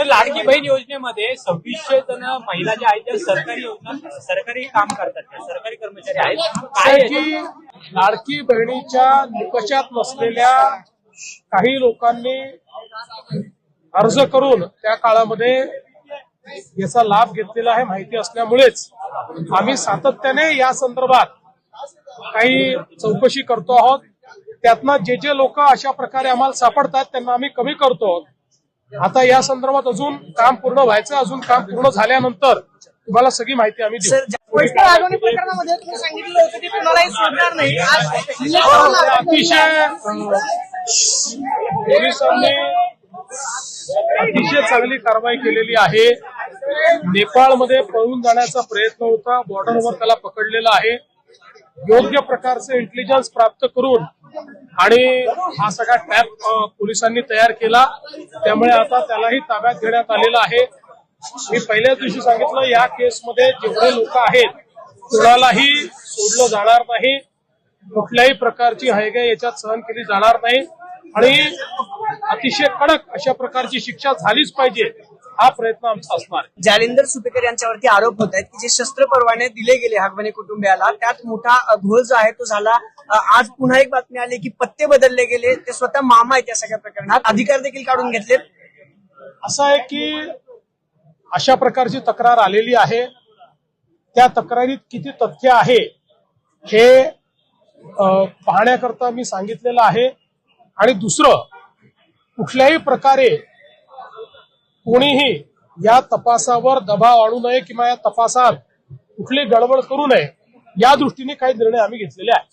तर लाडकी बहीण योजनेमध्ये सव्वीसशे जण महिला ज्या आहेत त्या सरकारी योजना सरकारी काम करतात त्या सरकारी कर्मचारी आहेत. काय की लाडकी बहिणीच्या निकषात नसलेल्या काही लोकांनी अर्ज करून त्या काळामध्ये याचा लाभ घेतलेला आहे माहिती असल्यामुळेच आम्ही सातत्याने या संदर्भात काही चौकशी करतो आहोत. त्यातनं जे जे लोक अशा प्रकारे आम्हाला सापडतात त्यांना आम्ही कमी करतो आहोत. आता या संदर्भात अजून काम पूर्ण व्हायचं अजून काम पूर्ण झाल्यानंतर तुम्हाला सगळी माहिती आम्ही देऊ. वैष्णव आगवणी प्रकरणामध्ये तुम्ही सांगितलं होतं की कुणालाही सोडणार नाही. आज अतिशय पोलिसांनी अतिशय चांगली कारवाई केलेली आहे. नेपाळमध्ये पळून जाण्याचा प्रयत्न होता बॉर्डरवर त्याला पकडलेला आहे. योग्य प्रकारचे इंटेलिजन्स प्राप्त करून आणि हा सगळा टॅप पोलिसांनी तयार केला. त्यामुळे आता त्यालाही ताब्यात घेण्यात आलेला आहे. मी पहिल्याच दिवशी सांगितलं या केसमध्ये जेवढे लोक आहेत कुणालाही सोडलं जाणार नाही. कुठल्याही प्रकारची हायगाय याच्यात सहन केली जाणार नाही. आणि अतिशय कडक अशा प्रकारची शिक्षा झालीच पाहिजे हा प्रयत्न आमचा असणार जालिंदर सुपेकर यांच्यावरती आरोप होत आहेत की जे शस्त्र परवाने दिले गेले हागवणे कुटुंबियाला त्यात मोठा घोळ जो आहे तो झाला आज पुन्हा एक बातमी आली की पत्ते बदलले गेले. ते स्वतः मामा आहेत या सगळ्या प्रकरणात. अधिकार देखील काढून घेतले असं आहे की अशा प्रकारची तक्रार आलेली आहे. त्या तक्रारीत किती तथ्य आहे हे पाहण्याकरता मी सांगितलेलं आहे. आणि दुसरं कुठल्याही प्रकारे कोणीही या तपासावर दबाव आणू नये किंवा या तपासात कुठली गडबड करू नये या दृष्टीने काही निर्णय आम्ही घेतलेले आहेत.